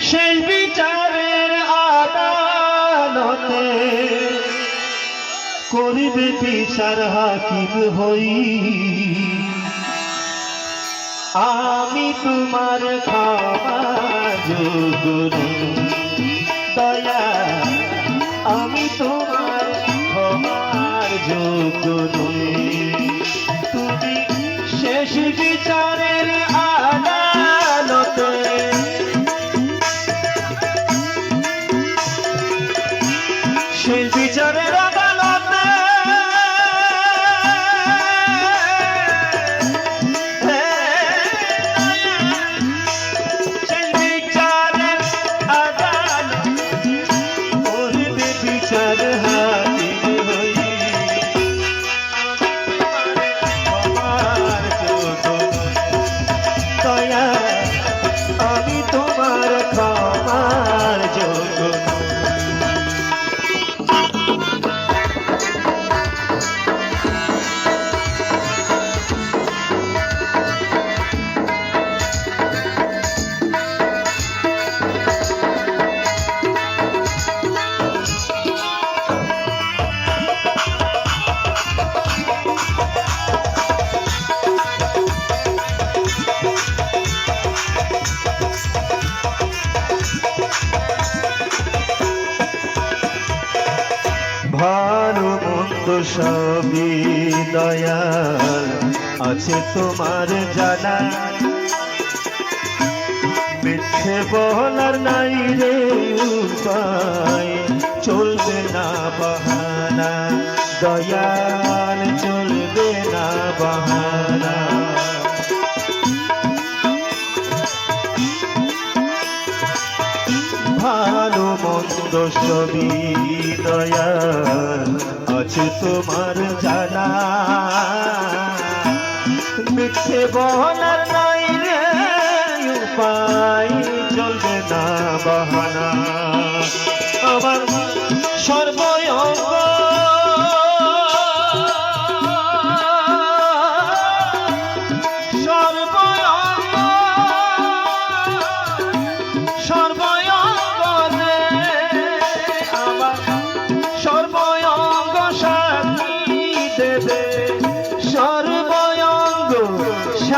শেষ বিচারের আদালতে করিবে বিচার হাকিম হই। আমি তোমার খাবার দয়া, আমি তোমার খাবার যোগ তুমি শেষ বিচারের আদা শেষ বিচারের ভালো মন্দ সবই দয়াল। আছে তোমার জানা। মিথ্যে বলার নাই রে উপায়। চলবে না বাহানা। দয়াল চলবে না বাহানা। ভালো মন্দ সবই দয়াল আছে তোমার জানা। মিথ্যে বহনা নাই রে উপায় চলবে না আমার সর্বয়ঙ্গ